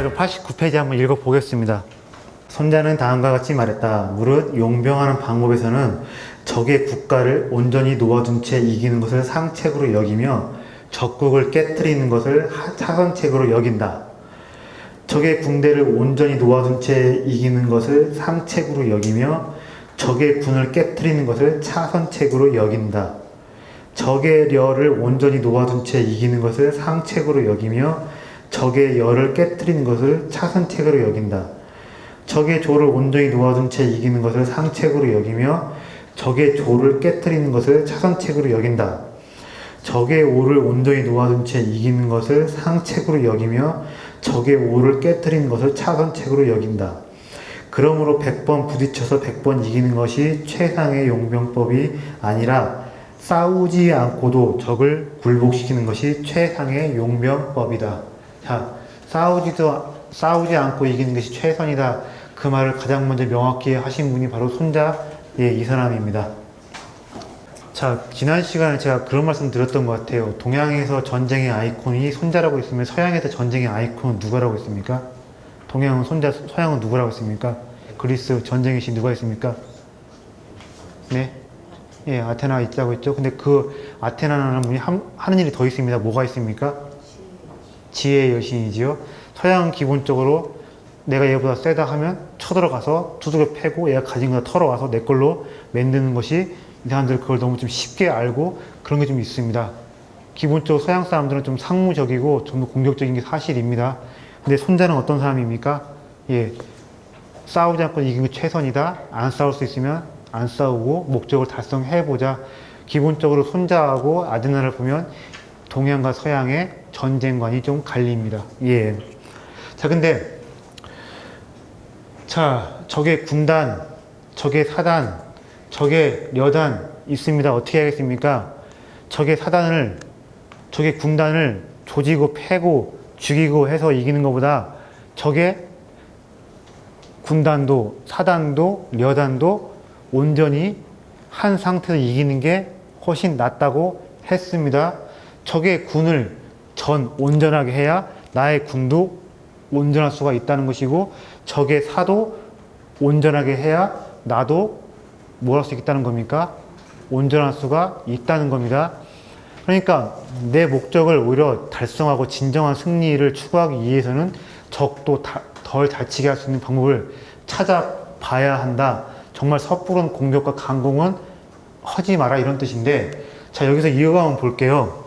자, 그 89페이지 한번 읽어보겠습니다. 손자는 다음과 같이 말했다. 무릇 용병하는 방법에서는 적의 국가를 온전히 놓아둔 채 이기는 것을 상책으로 여기며 적국을 깨뜨리는 것을 하- 차선책으로 여긴다. 적의 군대를 온전히 놓아둔 채 이기는 것을 상책으로 여기며 적의 군을 깨뜨리는 것을 차선책으로 여긴다. 적의 려를 온전히 놓아둔 채 이기는 것을 상책으로 여기며 적의 열을 깨뜨리는 것을 차선책으로 여긴다. 적의 조를 온전히 놓아둔 채 이기는 것을 상책으로 여기며 적의 조를 깨뜨리는 것을 차선책으로 여긴다. 적의 오를 온전히 놓아둔 채 이기는 것을 상책으로 여기며 적의 오를 깨뜨리는 것을 차선책으로 여긴다. 그러므로 100번 부딪혀서 100번 이기는 것이 최상의 용병법이 아니라 싸우지 않고도 적을 굴복시키는 것이 최상의 용병법이다. 자, 싸우지도 싸우지 않고 이기는 것이 최선이다. 그 말을 가장 먼저 명확히 하신 분이 바로 손자 예, 이 사람입니다. 자, 지난 시간에 제가 그런 말씀 드렸던 것 같아요. 동양에서 전쟁의 아이콘이 손자라고 있으면 서양에서 전쟁의 아이콘은 누가라고 있습니까? 동양은 손자, 서양은 누구라고 있습니까? 그리스 전쟁의 신 누가 있습니까? 네? 예, 아테나 있다고 했죠. 근데 그 아테나라는 분이 함- 하는 일이 더 있습니다. 뭐가 있습니까? 지혜의 여신이지요. 서양은 기본적으로 내가 얘보다 세다 하면 쳐들어가서 두들겨 패고 얘가 가진 거 털어와서 내 걸로 만드는 것이 이 사람들 그걸 너무 좀 쉽게 알고 그런 게 좀 있습니다. 기본적으로 서양 사람들은 좀 상무적이고 좀 더 공격적인 게 사실입니다. 근데 손자는 어떤 사람입니까? 예. 싸우지 않고 이기는 게 최선이다. 안 싸울 수 있으면 안 싸우고 목적을 달성해보자. 기본적으로 손자하고 아드나를 보면 동양과 서양의 전쟁관이 좀 갈립니다. 예. 자, 근데 자, 적의 군단, 적의 사단, 적의 여단 있습니다. 어떻게 하겠습니까? 적의 사단을, 적의 군단을 조지고 패고 죽이고 해서 이기는 것보다 적의 군단도, 사단도, 여단도 온전히 한 상태에서 이기는 게 훨씬 낫다고 했습니다. 적의 군을 전 온전하게 해야 나의 군도 온전할 수가 있다는 것이고 적의 사도 온전하게 해야 나도 뭘 할 수 있다는 겁니까? 온전할 수가 있다는 겁니다. 그러니까 내 목적을 오히려 달성하고 진정한 승리를 추구하기 위해서는 적도 덜 다치게 할 수 있는 방법을 찾아봐야 한다. 정말 섣부른 공격과 강공은 하지 마라 이런 뜻인데 자 여기서 이어가 한번 볼게요.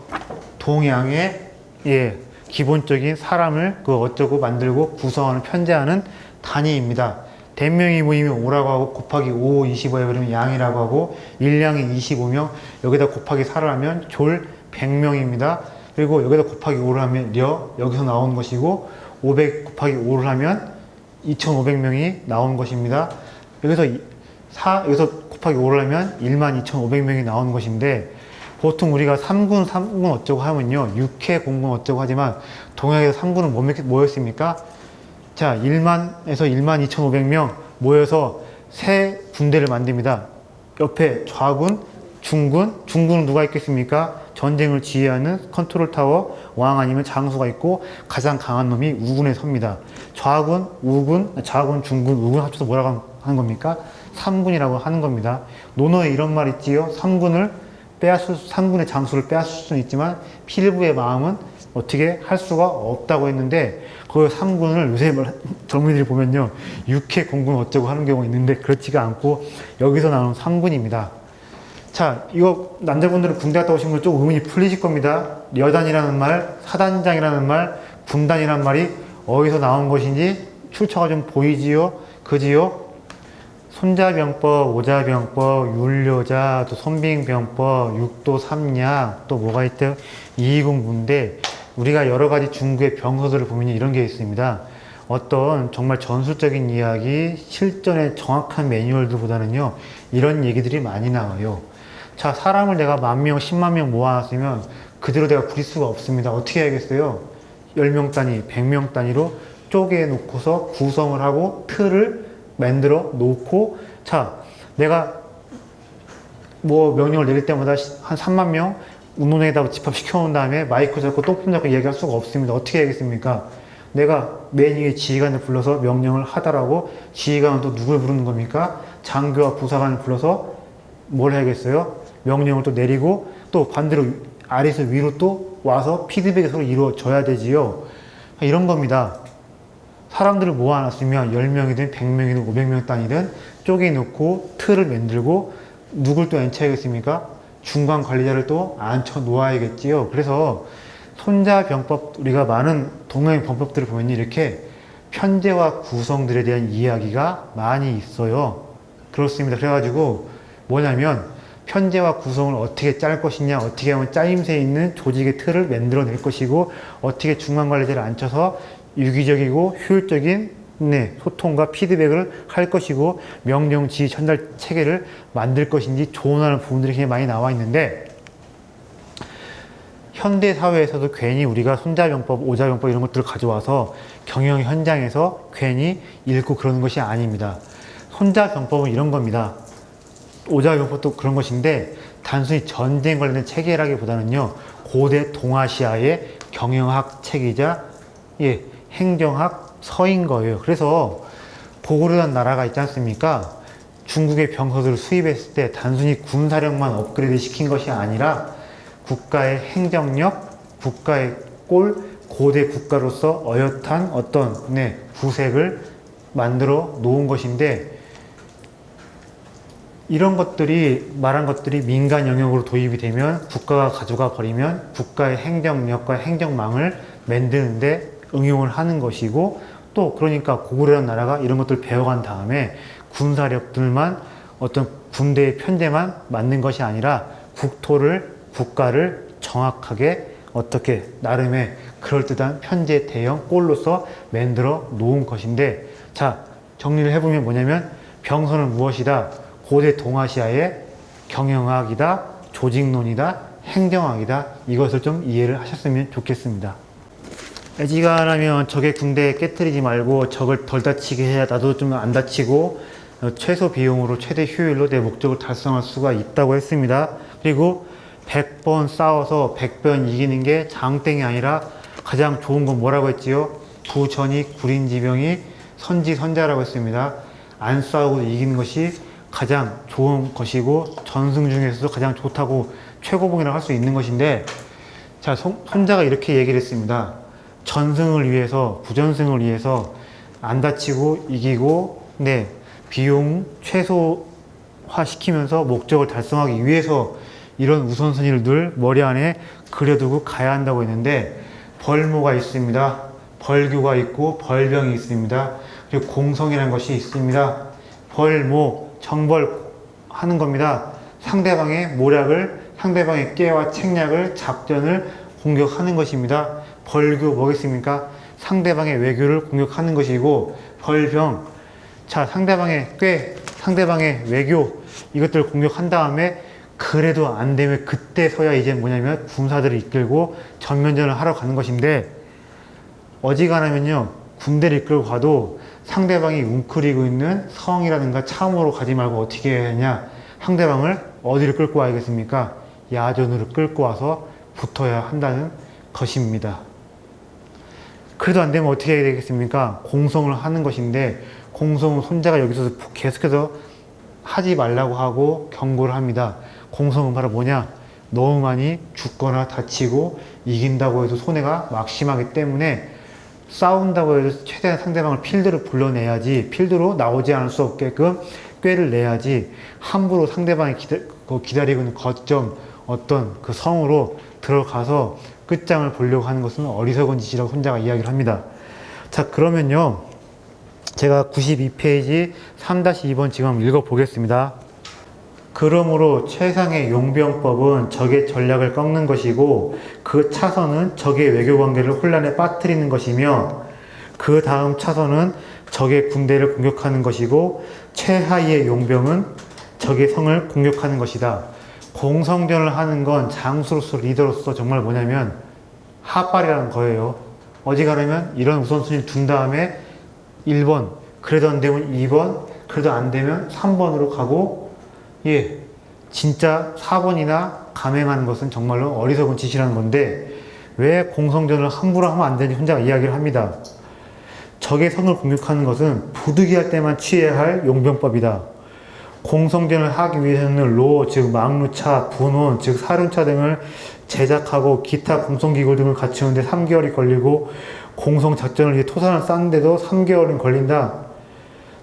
동양의 예 기본적인 사람을 그 어쩌고 만들고 구성하는 편제하는 단위입니다. 대명이 모이면 5라고 하고 곱하기 5, 25에 그러면 양이라고 하고 일량이 25명 여기다 곱하기 4를 하면 졸 100명입니다. 그리고 여기다 곱하기 5를 하면 려 여기서 나오는 것이고 500 곱하기 5를 하면 2,500명이 나오는 것입니다. 여기서 4 여기서 곱하기 5를 하면 12,500명이 나오는 것인데 보통 우리가 3군, 3군 어쩌고 하면요. 6회 공군 어쩌고 하지만 동양에서 3군은 뭐, 뭐였습니까? 자, 1만에서 1만 2,500명 모여서 새 군대를 만듭니다. 옆에 좌군, 중군, 중군은 누가 있겠습니까? 전쟁을 지휘하는 컨트롤 타워, 왕 아니면 장수가 있고 가장 강한 놈이 우군에 섭니다. 좌군, 우군, 좌군, 중군, 우군 합쳐서 뭐라고 하는 겁니까? 3군이라고 하는 겁니다. 논어에 이런 말 있지요. 3군을 빼앗을, 3군의 장수를 빼앗을 수는 있지만 필부의 마음은 어떻게 할 수가 없다고 했는데 그 3군을 요새 말- 젊은이들이 보면요. 6회 공군 어쩌고 하는 경우가 있는데 그렇지가 않고 여기서 나오는 3군입니다. 자, 이거 남자분들은 군대 갔다 오신 분좀 의문이 풀리실 겁니다. 여단이라는 말, 사단장이라는 말, 군단이라는 말이 어디서 나온 것인지 출처가 좀 보이지요? 그지요? 손자병법, 오자병법, 율료자, 또 손빙병법, 육도 삼약, 또 뭐가 있대요? 이의공군데 우리가 여러 가지 중국의 병서들을 보면 이런 게 있습니다. 어떤 정말 전술적인 이야기, 실전의 정확한 매뉴얼들보다는요, 이런 얘기들이 많이 나와요. 자, 사람을 내가 만 명, 십만 명 모아놨으면 그대로 내가 부릴 수가 없습니다. 어떻게 해야겠어요? 10명 단위, 100명 단위로 쪼개 놓고서 구성을 하고 틀을 만들어 놓고 자, 내가 뭐 명령을 내릴 때마다 시- 한 3만 명 운동장에다가 집합시켜 놓은 다음에 마이크 잡고 똥품 잡고 얘기할 수가 없습니다. 어떻게 해야겠습니까? 내가 맨 위에 지휘관을 불러서 명령을 하다라고 지휘관은 또 누굴 부르는 겁니까? 장교와 부사관을 불러서 뭘 해야겠어요? 명령을 또 내리고 또 반대로 아래에서 위로 또 와서 피드백이 서로 이루어져야 되지요. 이런 겁니다. 사람들을 모아놨으면 10명이든 100명이든 500명 단위든 쪼개 놓고 틀을 만들고 누굴 또 앉혀야겠습니까? 중간 관리자를 또 앉혀 놓아야겠지요. 그래서 손자병법 우리가 많은 동양의 범법들을 보면 이렇게 편제와 구성들에 대한 이야기가 많이 있어요. 그렇습니다. 그래가지고 뭐냐면 편제와 구성을 어떻게 짤 것이냐, 어떻게 하면 짜임새 있는 조직의 틀을 만들어낼 것이고, 어떻게 중간 관리자를 앉혀서 유기적이고 효율적인 네, 소통과 피드백을 할 것이고, 명령 지휘 전달 체계를 만들 것인지 조언하는 부분들이 굉장히 많이 나와 있는데, 현대 사회에서도 괜히 우리가 손자병법, 오자병법 이런 것들을 가져와서 경영 현장에서 괜히 읽고 그러는 것이 아닙니다. 손자병법은 이런 겁니다. 오자병법도 그런 것인데 단순히 전쟁 관련된 체계라기보다는요 고대 동아시아의 경영학 체계자 예 행정학 서인 거예요. 그래서 고구려란 나라가 있지 않습니까? 중국의 병사들을 수입했을 때 단순히 군사력만 업그레이드 시킨 것이 아니라 국가의 행정력, 국가의 꼴, 고대 국가로서 어엿한 어떤 네, 구색을 만들어 놓은 것인데 이런 것들이 말한 것들이 민간 영역으로 도입이 되면 국가가 가져가 버리면 국가의 행정력과 행정망을 만드는데 응용을 하는 것이고 또 그러니까 고구려라는 나라가 이런 것들을 배워간 다음에 군사력들만 어떤 군대의 편제만 맞는 것이 아니라 국토를 국가를 정확하게 어떻게 나름의 그럴듯한 편제 대형 꼴로서 만들어 놓은 것인데 자 정리를 해보면 뭐냐면 병선은 무엇이다? 고대 동아시아의 경영학이다? 조직론이다? 행정학이다? 이것을 좀 이해를 하셨으면 좋겠습니다 애지간하면 적의 군대에 깨뜨리지 말고 적을 덜 다치게 해야 나도 좀 안 다치고 어, 최소 비용으로 최대 효율로 내 목적을 달성할 수가 있다고 했습니다. 그리고 100번 싸워서 100번 이기는 게 장땡이 아니라 가장 좋은 건 뭐라고 했지요? 구전이 구린지병이 선지선자라고 했습니다. 안 싸우고 이기는 것이 가장 좋은 것이고 전승 중에서도 가장 좋다고 최고봉이라고 할 수 있는 것인데 자 손, 손자가 이렇게 얘기를 했습니다. 전승을 위해서 부전승을 위해서 안 다치고 이기고 네 비용 최소화 시키면서 목적을 달성하기 위해서 이런 우선순위를 늘 머리 안에 그려두고 가야 한다고 했는데 벌모가 있습니다. 벌교가 있고 벌병이 있습니다. 그리고 공성이라는 것이 있습니다. 벌모 정벌 하는 겁니다. 상대방의 모략을 상대방의 깨와 책략을 작전을 공격하는 것입니다. 벌교 뭐겠습니까? 상대방의 외교를 공격하는 것이고 벌병. 자 상대방의 꽤 상대방의 외교 이것들을 공격한 다음에 그래도 안 되면 그때서야 이제 뭐냐면 군사들을 이끌고 전면전을 하러 가는 것인데 어지간하면요 군대를 이끌고 가도 상대방이 웅크리고 있는 성이라든가 참으로 가지 말고 어떻게 해야 하냐 상대방을 어디를 끌고 와야겠습니까? 야전으로 끌고 와서 붙어야 한다는 것입니다 그래도 안 되면 어떻게 해야 되겠습니까 공성을 하는 것인데 공성은 손자가 여기서 계속해서 하지 말라고 하고 경고를 합니다 공성은 바로 뭐냐? 너무 많이 죽거나 다치고 이긴다고 해도 손해가 막심하기 때문에 싸운다고 해도 최대한 상대방을 필드로 불러내야지 필드로 나오지 않을 수 없게끔 꾀를 내야지 함부로 상대방이 그 기다리고 있는 거점 어떤 그 성으로 들어가서 끝장을 보려고 하는 것은 어리석은 짓이라고 혼자가 이야기를 합니다. 자 그러면요 제가 92페이지 3-2번 지금 읽어보겠습니다. 그러므로 최상의 용병법은 적의 전략을 꺾는 것이고 그 차선은 적의 외교 관계를 혼란에 빠뜨리는 것이며 그 다음 차선은 적의 군대를 공격하는 것이고 최하위의 용병은 적의 성을 공격하는 것이다. 공성전을 하는 건 장수로서 리더로서 정말 뭐냐면 핫발이라는 거예요. 어지간하면 이런 우선순위를 둔 다음에 1번, 그래도 안 되면 2번, 그래도 안 되면 3번으로 가고 예, 진짜 4번이나 감행하는 것은 정말로 어리석은 짓이라는 건데 왜 공성전을 함부로 하면 안 되는지 혼자 이야기를 합니다. 적의 성을 공격하는 것은 부득이할 때만 취해야 할 용병법이다. 공성전을 하기 위해서는 로, 즉 막루차, 분원, 즉 사륜차 등을 제작하고 기타 공성기구 등을 갖추는데 3개월이 걸리고 공성작전을 위해 토산을 쌓는데도 3개월은 걸린다.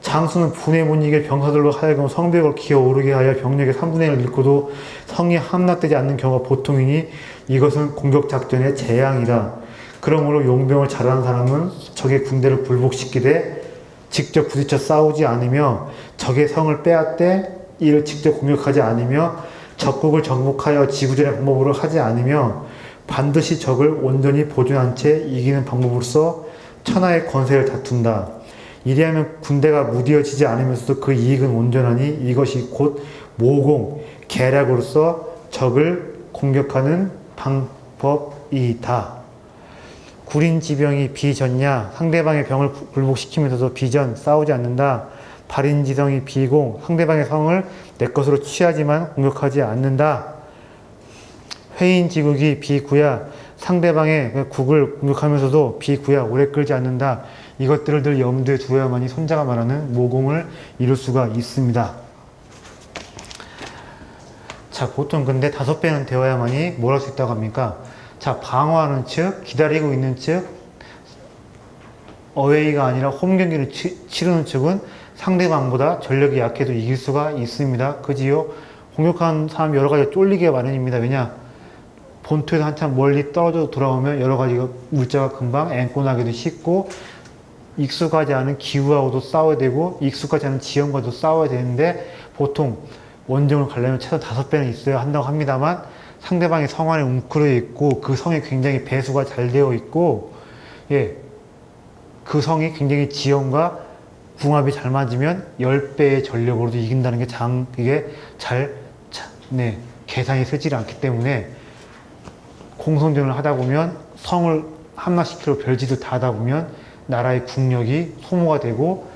장수는 분에 못 이길 병사들로 하여금 성벽을 기어오르게 하여 병력의 3분의 1을 잃고도 성이 함락되지 않는 경우가 보통이니 이것은 공격작전의 재앙이다. 그러므로 용병을 잘하는 사람은 적의 군대를 굴복시키되 직접 부딪혀 싸우지 않으며 적의 성을 빼앗되 이를 직접 공격하지 않으며 적국을 정복하여 지구전의 방법으로 하지 않으며 반드시 적을 온전히 보존한 채 이기는 방법으로서 천하의 권세를 다툰다. 이리하면 군대가 무디어지지 않으면서도 그 이익은 온전하니 이것이 곧 모공, 계략으로서 적을 공격하는 방법이다. 구린 지병이 비전냐 상대방의 병을 굴복시키면서도 비전 싸우지 않는다. 발인 지성이 비공 상대방의 성을 내 것으로 취하지만 공격하지 않는다. 회인 지국이 비구야 상대방의 그 국을 공격하면서도 비구야 오래 끌지 않는다. 이것들을 늘 염두에 두어야만이 손자가 말하는 모공을 이룰 수가 있습니다. 자, 보통 근데 다섯 배는 되어야만이 뭘 할 수 있다고 합니까? 자, 방어하는 측, 기다리고 있는 측, 어웨이가 아니라 홈 경기를 치, 치르는 측은 상대방보다 전력이 약해도 이길 수가 있습니다. 그지요? 공격하는 사람 여러 가지 쫄리게 마련입니다. 왜냐? 본토에서 한참 멀리 떨어져 돌아오면 여러 가지 물자가 금방 앵꼬 나기도 쉽고 익숙하지 않은 기후하고도 싸워야 되고 익숙하지 않은 지형과도 싸워야 되는데 보통 원정을 가려면 최소 다섯 배는 있어야 한다고 합니다만 상대방의 성 안에 웅크려 있고 그 성이 굉장히 배수가 잘 되어 있고 예, 그 성이 굉장히 지형과 궁합이 잘 맞으면 10배의 전력으로도 이긴다는 게 장, 이게 잘, 자- 네, 계산이 쓰지 않기 때문에 공성전을 하다 보면 성을 함락시키려 별짓을 다 하다 보면 나라의 국력이 소모가 되고,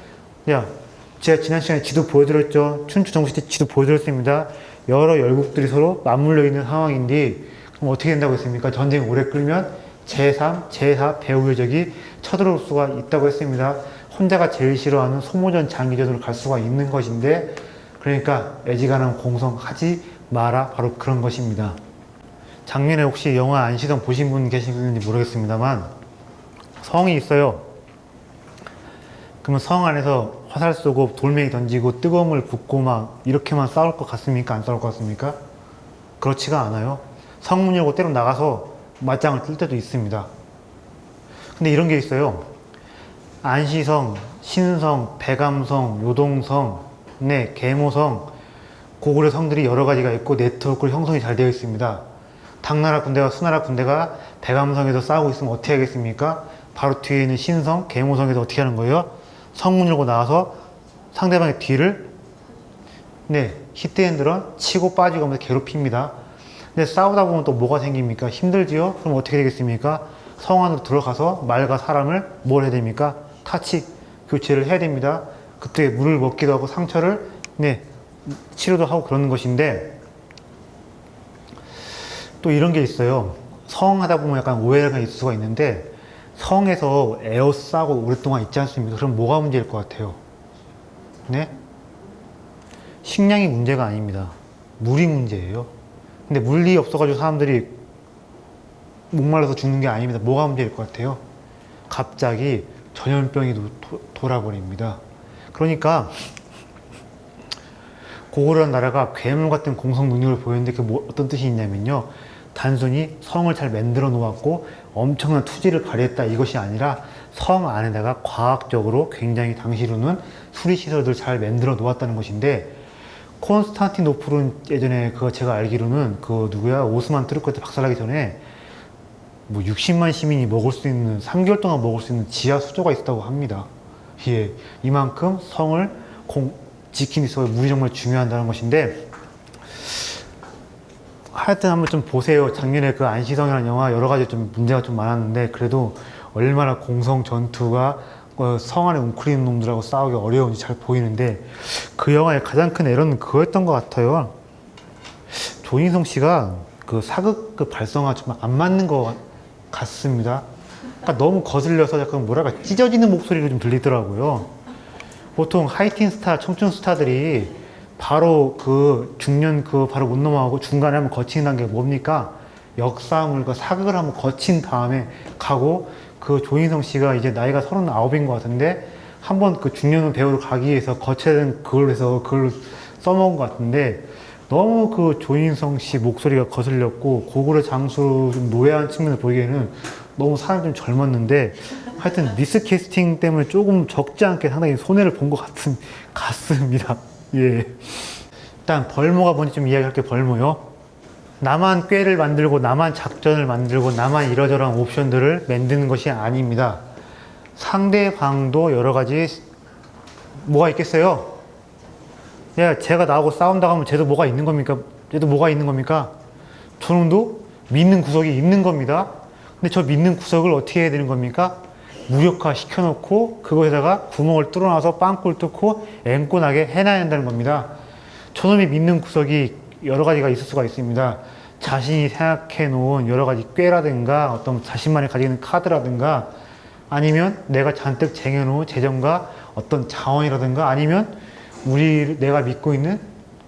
야, 제가 지난 시간에 지도 보여드렸죠. 춘추 정부 시대 지도 보여드렸습니다. 여러 열국들이 서로 맞물려 있는 상황인데, 그럼 어떻게 된다고 했습니까? 전쟁이 오래 끌면 제3, 제4 배후의적이 쳐들어올 수가 있다고 했습니다. 혼자가 제일 싫어하는 소모전 장기전으로 갈 수가 있는 것인데, 그러니까 애지간한 공성하지 마라. 바로 그런 것입니다. 작년에 혹시 영화 안시성 보신 분 계시는지 모르겠습니다만 성이 있어요. 그러면 성 안에서 화살 쏘고 돌멩이 던지고 뜨거운 물 붓고 막 이렇게만 싸울 것 같습니까? 안 싸울 것 같습니까? 그렇지가 않아요. 성문 열고 때로 나가서 맞짱을 뜰 때도 있습니다. 근데 이런 게 있어요. 안시성, 신성, 배감성, 요동성, 네, 계모성, 고구려 성들이 여러 가지가 있고 네트워크 형성이 잘 되어 있습니다. 당나라 군대와 수나라 군대가 대감성에서 싸우고 있으면 어떻게 하겠습니까? 바로 뒤에 있는 신성, 계모성에서 어떻게 하는 거예요? 성문 열고 나와서 상대방의 뒤를 네, 히트핸드런 치고 빠지고 하면서 괴롭힙니다. 근데 싸우다 보면 또 뭐가 생깁니까? 힘들지요? 그럼 어떻게 되겠습니까? 성 안으로 들어가서 말과 사람을 뭘 해야 됩니까? 타치, 교체를 해야 됩니다. 그때 물을 먹기도 하고 상처를 네, 치료도 하고 그러는 것인데 또 이런 게 있어요. 성 하다 보면 약간 오해가 있을 수가 있는데 성에서 에어싸고 오랫동안 있지 않습니까? 그럼 뭐가 문제일 것 같아요? 네? 식량이 문제가 아닙니다. 물이 문제예요. 근데 물이 없어가지고 사람들이 목말라서 죽는 게 아닙니다. 뭐가 문제일 것 같아요? 갑자기 전염병이 도- 도- 돌아버립니다. 그러니까 고구려는 나라가 괴물 같은 공성 능력을 보였는데 그게 뭐, 어떤 뜻이 있냐면요. 단순히 성을 잘 만들어 놓았고 엄청난 투지를 발휘했다 이것이 아니라 성 안에다가 과학적으로 굉장히 당시로는 수리시설들 잘 만들어 놓았다는 것인데 콘스탄티노플은 예전에 그거 제가 알기로는 그 누구야 오스만 트루크한테 박살나기 전에 뭐 60만 시민이 먹을 수 있는 3개월 동안 먹을 수 있는 지하 수조가 있었다고 합니다. 예, 이만큼 성을 공, 데 있어서 물이 정말 중요하다는 것인데 하여튼 한번 좀 보세요. 작년에 그 안시성이라는 영화 여러 가지 좀 문제가 좀 많았는데 그래도 얼마나 공성 전투가 어, 성 안에 웅크리는 놈들하고 싸우기 어려운지 잘 보이는데 그 영화의 가장 큰 에러는 그거였던 것 같아요. 조인성 씨가 그 사극 그 발성화 좀 안 맞는 것 같습니다. 그러니까 너무 거슬려서 약간 뭐랄까 찢어지는 목소리가 좀 들리더라고요. 보통 하이틴 스타, 청춘 스타들이 바로 그 중년 그 바로 못 넘어가고 중간에 한번 거치는 단계가 뭡니까? 역사물과 사극을 한번 거친 다음에 가고 그 조인성 씨가 이제 나이가 39인 것 같은데 한번 그 중년 배우로 가기 위해서 거쳐야 그걸 해서 그걸 써먹은 것 같은데 너무 그 조인성 씨 목소리가 거슬렸고 고구려 장수로 좀 노예한 측면을 보기에는 너무 사람이 좀 젊었는데 하여튼 미스 캐스팅 때문에 조금 적지 않게 상당히 손해를 본 것 같은 같습니다. 예. 일단 벌모가 뭔지 좀 이야기할게 벌모요. 나만 꾀를 만들고 나만 작전을 만들고 나만 이러저러한 옵션들을 만드는 것이 아닙니다. 상대방도 여러 가지 뭐가 있겠어요? 야, 제가 나하고 싸운다고 하면 쟤도 뭐가 있는 겁니까? 쟤도 뭐가 있는 겁니까? 저놈도 믿는 구석이 있는 겁니다. 근데 저 믿는 구석을 어떻게 해야 되는 겁니까? 무력화 시켜놓고 그거에다가 구멍을 뚫어놔서 빵꿀 뚫고 앵꼬 나게 해놔야 한다는 겁니다. 저놈이 믿는 구석이 여러 가지가 있을 수가 있습니다. 자신이 생각해 놓은 여러 가지 꾀라든가 어떤 자신만이 가지고 있는 카드라든가 아니면 내가 잔뜩 쟁여놓은 재정과 어떤 자원이라든가 아니면 우리 내가 믿고 있는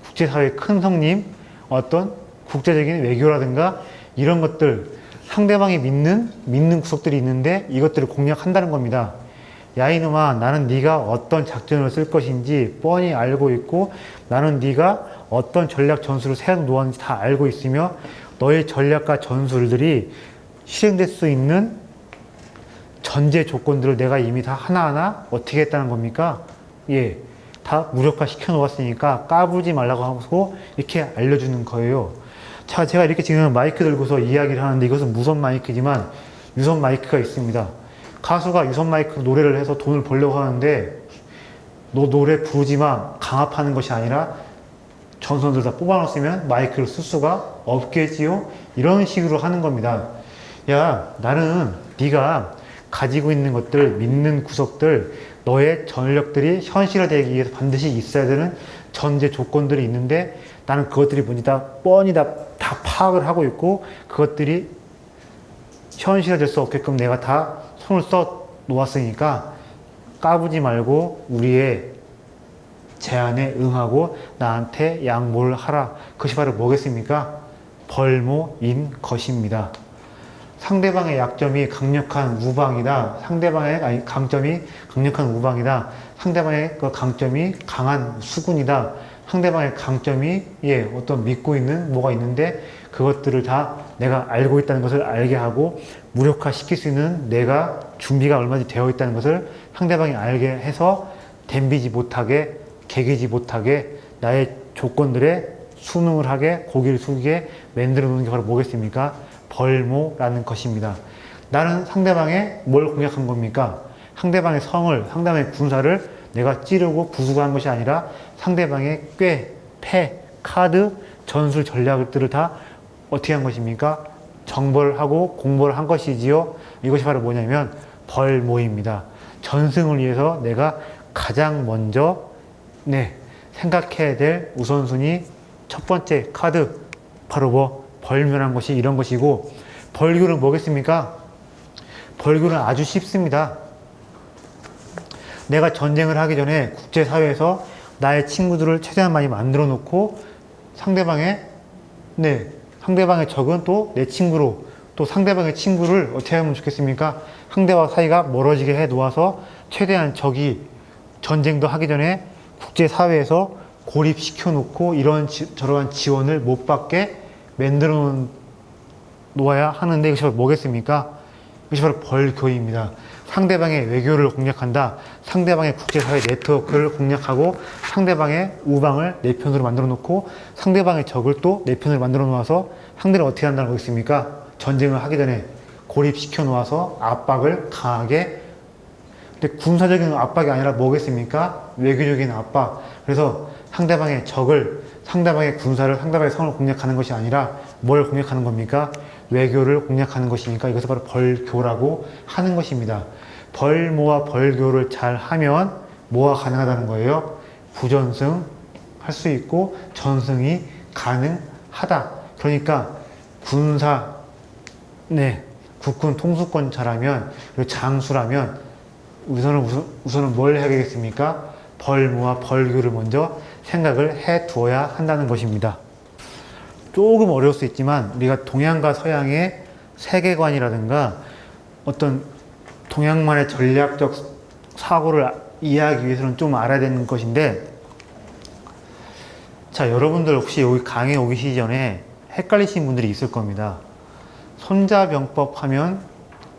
국제사회 큰 성님 어떤 국제적인 외교라든가 이런 것들 상대방이 믿는 믿는 구석들이 있는데 이것들을 공략한다는 겁니다. 야 이놈아 나는 네가 어떤 작전을 쓸 것인지 뻔히 알고 있고 나는 네가 어떤 전략 전술을 세워 놓았는지 다 알고 있으며 너의 전략과 전술들이 실행될 수 있는 전제 조건들을 내가 이미 다 하나하나 어떻게 했다는 겁니까? 예. 다 무력화 시켜 놓았으니까 까불지 말라고 하고 이렇게 알려주는 거예요. 자, 제가 이렇게 지금 마이크 들고서 이야기를 하는데 이것은 무선 마이크지만 유선 마이크가 있습니다. 가수가 유선 마이크로 노래를 해서 돈을 벌려고 하는데 너 노래 부르지만 강압하는 것이 아니라 전선들 다 뽑아놨으면 마이크를 쓸 수가 없겠지요. 이런 식으로 하는 겁니다. 야, 나는 네가 가지고 있는 것들, 믿는 구석들, 너의 전력들이 현실화되기 위해서 반드시 있어야 되는 전제 조건들이 있는데 나는 그것들이 뭔지 다 뻔히 다, 다 파악을 하고 있고 그것들이 현실화될 수 없게끔 내가 다 손을 써 놓았으니까 까부지 말고 우리의 제안에 응하고 나한테 양보를 하라. 그것이 바로 뭐겠습니까? 벌모인 것입니다. 상대방의 약점이 강력한 우방이다. 상대방의 아니 강점이 강력한 우방이다. 상대방의 그 강점이 강한 수군이다. 상대방의 강점이 예 어떤 믿고 있는 뭐가 있는데 그것들을 다 내가 알고 있다는 것을 알게 하고 무력화 시킬 수 있는 내가 준비가 얼마든지 되어 있다는 것을 상대방이 알게 해서 댐비지 못하게 개기지 못하게 나의 조건들에 순응을 하게 고기를 숙이게 만들어 놓는 게 바로 뭐겠습니까? 벌모라는 것입니다. 나는 상대방의 뭘 공략한 겁니까? 상대방의 성을, 상대방의 군사를 내가 찌르고 부수고 한 것이 아니라 상대방의 꽤, 패, 카드, 전술 전략들을 다 어떻게 한 것입니까? 정벌 하고 공벌을 한 것이지요. 이것이 바로 뭐냐면 벌모입니다. 전승을 위해서 내가 가장 먼저 네 생각해야 될 우선순위 첫 번째 카드 바로 뭐 벌면한 것이 이런 것이고 벌교는 뭐겠습니까? 벌교는 아주 쉽습니다. 내가 전쟁을 하기 전에 국제사회에서 나의 친구들을 최대한 많이 만들어 놓고 상대방의 네 상대방의 적은 또 내 친구로 또 상대방의 친구를 어떻게 하면 좋겠습니까? 상대와 사이가 멀어지게 해 놓아서 최대한 적이 전쟁도 하기 전에 국제사회에서 고립시켜 놓고 이런 지, 저러한 지원을 못 받게 만들어 놓아야 하는데 이것이 바로 뭐겠습니까? 이것이 바로 벌교입니다. 상대방의 외교를 공략한다. 상대방의 국제사회 네트워크를 공략하고 상대방의 우방을 내 편으로 만들어 놓고 상대방의 적을 또 내 편으로 만들어 놓아서 상대를 어떻게 한다는 거겠습니까? 전쟁을 하기 전에 고립시켜 놓아서 압박을 강하게 근데 군사적인 압박이 아니라 뭐겠습니까? 외교적인 압박. 그래서 상대방의 적을, 상대방의 군사를, 상대방의 성을 공략하는 것이 아니라 뭘 공략하는 겁니까? 외교를 공략하는 것이니까 이것을 바로 벌교라고 하는 것입니다. 벌모와 벌교를 잘 하면 뭐가 가능하다는 거예요? 부전승 할 수 있고 전승이 가능하다. 그러니까 군사, 네, 국군 통수권자라면 장수라면 우선은 우선, 우선은 뭘 해야겠습니까? 벌무와 벌규를 먼저 생각을 해 두어야 한다는 것입니다. 조금 어려울 수 있지만 우리가 동양과 서양의 세계관이라든가 어떤 동양만의 전략적 사고를 이해하기 위해서는 좀 알아야 되는 것인데 자 여러분들 혹시 여기 강에 오기 전에 헷갈리신 분들이 있을 겁니다. 손자병법 하면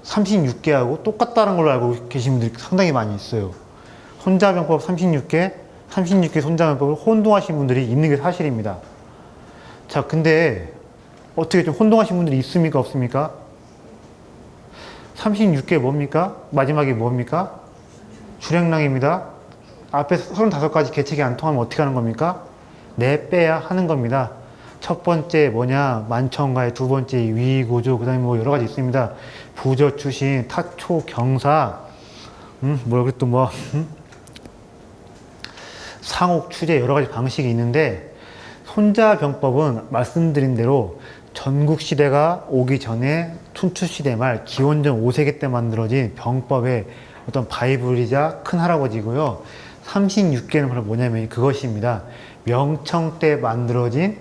36개하고 똑같다는 걸로 알고 계신 분들이 상당히 많이 있어요. 손자병법 36개, 36개 손자병법을 혼동하신 분들이 있는 게 사실입니다. 자, 근데 어떻게 좀 혼동하신 분들이 있습니까? 없습니까? 36개 뭡니까? 마지막에 뭡니까? 주량랑입니다. 앞에 35가지 계책이 안 통하면 어떻게 하는 겁니까? 내 빼야 하는 겁니다. 첫 번째 뭐냐? 만천가의 두 번째 위고조, 그 다음에 뭐 여러 가지 있습니다. 부저 출신, 타초, 경사, 음, 뭐라 그랬또 뭐, 음? 상옥, 추제 여러 가지 방식이 있는데, 손자병법은 말씀드린 대로 전국 시대가 오기 전에 춘추 시대 말 기원전 5세기 때 만들어진 병법의 어떤 바이블이자 큰 할아버지고요. 36개는 바로 뭐냐면 그것입니다. 명청 때 만들어진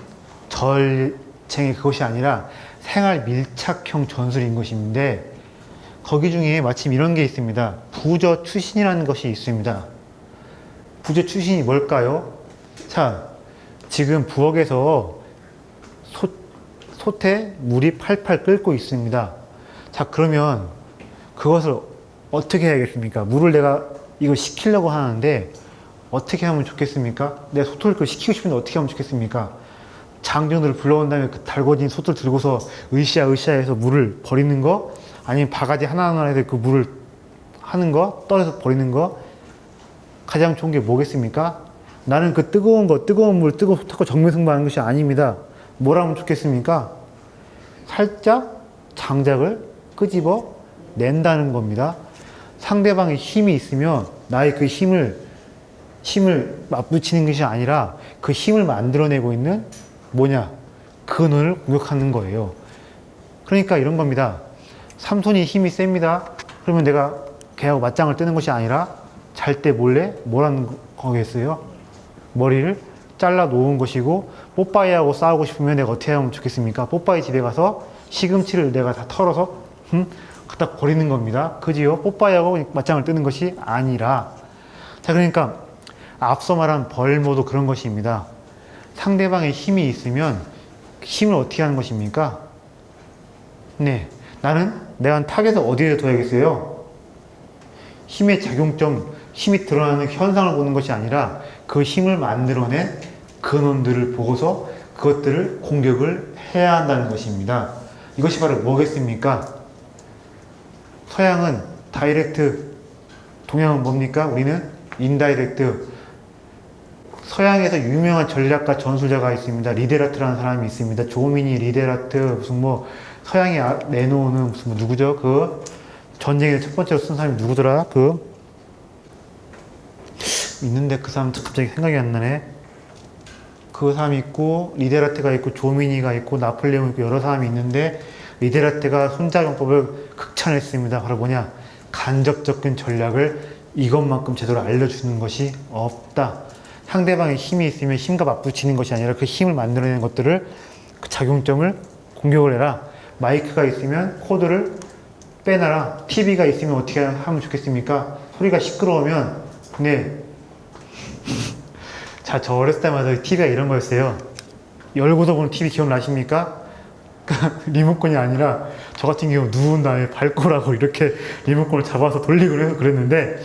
절쟁이 그것이 아니라 생활 밀착형 전술인 것인데 거기 중에 마침 이런 게 있습니다. 부저 추신이라는 것이 있습니다. 부저 추신이 뭘까요? 자, 지금 부엌에서 소, 솥에 물이 팔팔 끓고 있습니다. 자, 그러면 그것을 어떻게 해야겠습니까? 물을 내가 이거 식히려고 하는데 어떻게 하면 좋겠습니까? 내 솥을 그 식히고 싶은데 어떻게 하면 좋겠습니까? 장병들을 불러온 다음에 그 달궈진 솥을 들고서 으쌰 으쌰 해서 물을 버리는 거 아니면 바가지 하나하나 해서 그 물을 하는 거 떨어서 버리는 거 가장 좋은 게 뭐겠습니까? 나는 그 뜨거운 거 뜨거운 물 뜨거운 솥하고 정면승부하는 것이 아닙니다. 뭘 하면 좋겠습니까? 살짝 장작을 끄집어 낸다는 겁니다. 상대방의 힘이 있으면 나의 그 힘을 힘을 맞붙이는 것이 아니라 그 힘을 만들어내고 있는 뭐냐 근원을 공격하는 거예요. 그러니까 이런 겁니다. 삼손이 힘이 셉니다. 그러면 내가 걔하고 맞짱을 뜨는 것이 아니라 잘 때 몰래 뭘 하는 거겠어요? 머리를 잘라 놓은 것이고 뽀빠이하고 싸우고 싶으면 내가 어떻게 하면 좋겠습니까? 뽀빠이 집에 가서 시금치를 내가 다 털어서 음, 갖다 버리는 겁니다. 그지요? 뽀빠이하고 맞짱을 뜨는 것이 아니라 자 그러니까 앞서 말한 벌모도 그런 것입니다. 상대방의 힘이 있으면 힘을 어떻게 하는 것입니까? 네. 나는 내가 타겟을 어디에 둬야겠어요? 힘의 작용점, 힘이 드러나는 현상을 보는 것이 아니라 그 힘을 만들어낸 근원들을 보고서 그것들을 공격을 해야 한다는 것입니다. 이것이 바로 뭐겠습니까? 서양은 다이렉트, 동양은 뭡니까? 우리는 인다이렉트. 서양에서 유명한 전략가 전술자가 있습니다. 리데라트라는 사람이 있습니다. 조미니 리데라트 무슨 뭐 서양이 아- 내놓는 무슨 뭐 누구죠? 그 전쟁에 첫 번째로 쓴 사람이 누구더라? 그 있는데 그 사람 갑자기 생각이 안 나네. 그 사람이 있고 리데라트가 있고 조미니가 있고 나폴레옹 있고 여러 사람이 있는데 리데라트가 손자병법을 극찬했습니다. 바로 뭐냐? 간접적인 전략을 이것만큼 제대로 알려주는 것이 없다. 상대방의 힘이 있으면 힘과 맞붙이는 것이 아니라 그 힘을 만들어내는 것들을 그 작용점을 공격을 해라. 마이크가 있으면 코드를 빼놔라. TV가 있으면 어떻게 하면 좋겠습니까? 소리가 시끄러우면 네. 자, 저 어렸을 때마다 TV가 이런 거였어요. 열고도 보는 TV 기억나십니까? 리모컨이 아니라 저 같은 경우 누운 다음에 밟고라고 이렇게 리모컨을 잡아서 돌리고 해서 그랬는데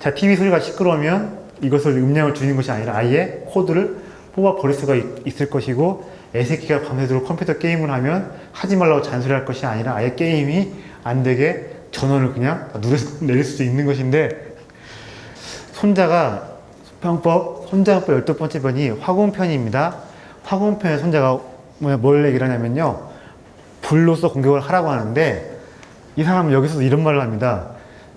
자 TV 소리가 시끄러우면 이것을 음량을 줄이는 것이 아니라 아예 코드를 뽑아 버릴 수가 있, 을 것이고 애새끼가 밤새도록 컴퓨터 게임을 하면 하지 말라고 잔소리할 것이 아니라 아예 게임이 안 되게 전원을 그냥 수- 내릴 수도 있는 것인데 손자가 병법 손자병법 열두 번째 편이 화공편입니다. 화공편의 손자가 뭘 얘기를 하냐면요. 불로서 공격을 하라고 하는데 이 사람은 여기서 이런 말을 합니다.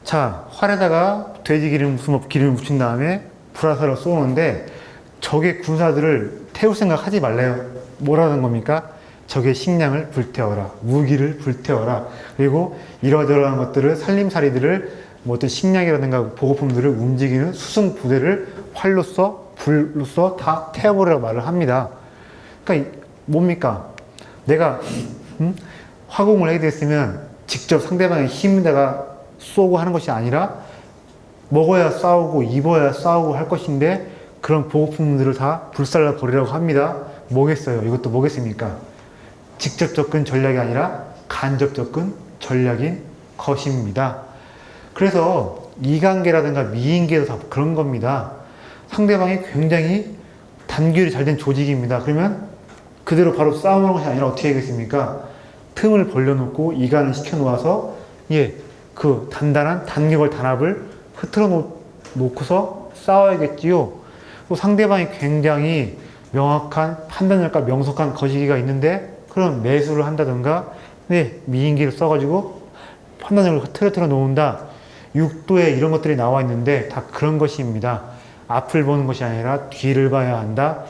자, 활에다가 돼지 기름 기름을 묻힌 다음에 불화살을 쏘는데 적의 군사들을 태울 생각 하지 말래요. 뭐라는 겁니까? 적의 식량을 불태워라. 무기를 불태워라. 그리고 이러저러한 것들을 살림살이들을 뭐 어떤 식량이라든가 보급품들을 움직이는 수송 부대를 활로써 불로써 다 태워버리라고 말을 합니다. 그러니까 이- 뭡니까? 내가 음? 화공을 하게 됐으면 직접 상대방의 힘에다가 쏘고 하는 것이 아니라 먹어야 싸우고 입어야 싸우고 할 것인데 그런 보급품들을 다 불살라 버리라고 합니다. 뭐겠어요? 이것도 뭐겠습니까? 직접 접근 전략이 아니라 간접 접근 전략인 것입니다. 그래서 이관계라든가 미인계도 다 그런 겁니다. 상대방이 굉장히 단결이 잘 된 조직입니다. 그러면 그대로 바로 싸우는 것이 아니라 어떻게 하겠습니까? 틈을 벌려놓고 이간을 시켜놓아서 예, 그 단단한 단격을 단합을 흐트러 놓- 놓고서 싸워야겠지요. 또 상대방이 굉장히 명확한 판단력과 명석한 거시기가 있는데 그럼 매수를 한다든가 네, 미인기를 써가지고 판단력을 흐트러뜨려 놓는다. 육도에 이런 것들이 나와 있는데 다 그런 것입니다. 앞을 보는 것이 아니라 뒤를 봐야 한다.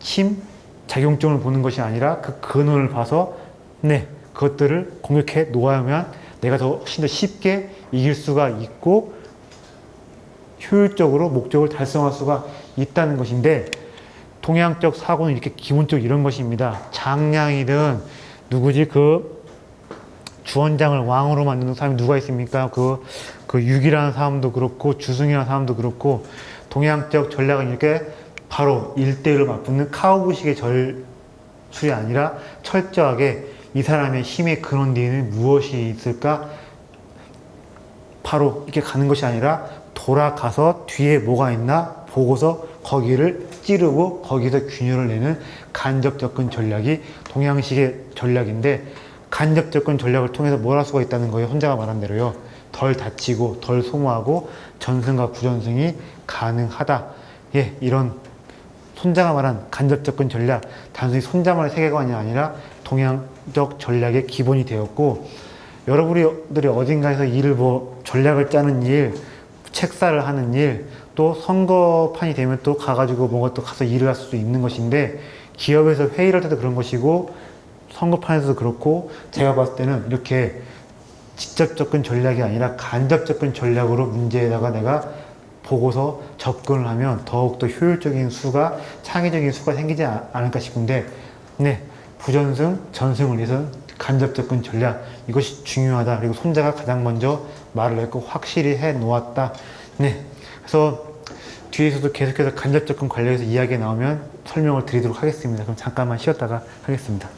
힘, 작용점을 보는 것이 아니라 그 근원을 봐서 네, 그것들을 공격해 놓아야만 내가 더 훨씬 더 쉽게 이길 수가 있고 효율적으로 목적을 달성할 수가 있다는 것인데 동양적 사고는 이렇게 기본적으로 이런 것입니다. 장량이든 누구지 그 주원장을 왕으로 만드는 사람이 누가 있습니까? 그, 그 육이라는 사람도 그렇고 주승이라는 사람도 그렇고 동양적 전략은 이렇게 바로 일대일을 맞붙는 카우보식의 전술이 아니라 철저하게 이 사람의 힘의 근원 뒤에는 무엇이 있을까? 바로 이렇게 가는 것이 아니라 돌아가서 뒤에 뭐가 있나 보고서 거기를 찌르고 거기서 균열을 내는 간접 접근 전략이 동양식의 전략인데 간접 접근 전략을 통해서 뭘 할 수가 있다는 거예요. 혼자가 말한 대로요. 덜 다치고 덜 소모하고 전승과 부전승이 가능하다. 예, 이런 손자가 말한 간접 접근 전략, 단순히 손자만의 세계관이 아니라 동양적 전략의 기본이 되었고, 여러분들이 어딘가에서 일을 뭐 전략을 짜는 일, 책사를 하는 일, 또 선거판이 되면 또 가가지고 뭔가 또 가서 일을 할 수도 있는 것인데, 기업에서 회의를 할 때도 그런 것이고, 선거판에서도 그렇고, 제가 봤을 때는 이렇게 직접 접근 전략이 아니라 간접 접근 전략으로 문제에다가 내가 보고서 접근을 하면 더욱더 효율적인 수가 창의적인 수가 생기지 아- 않을까 싶은데 네 부전승 전승을 위해서 간접 접근 전략 이것이 중요하다. 그리고 손자가 가장 먼저 말을 했고 확실히 해 놓았다. 네 그래서 뒤에서도 계속해서 간접 접근 관련해서 이야기 나오면 설명을 드리도록 하겠습니다. 그럼 잠깐만 쉬었다가 하겠습니다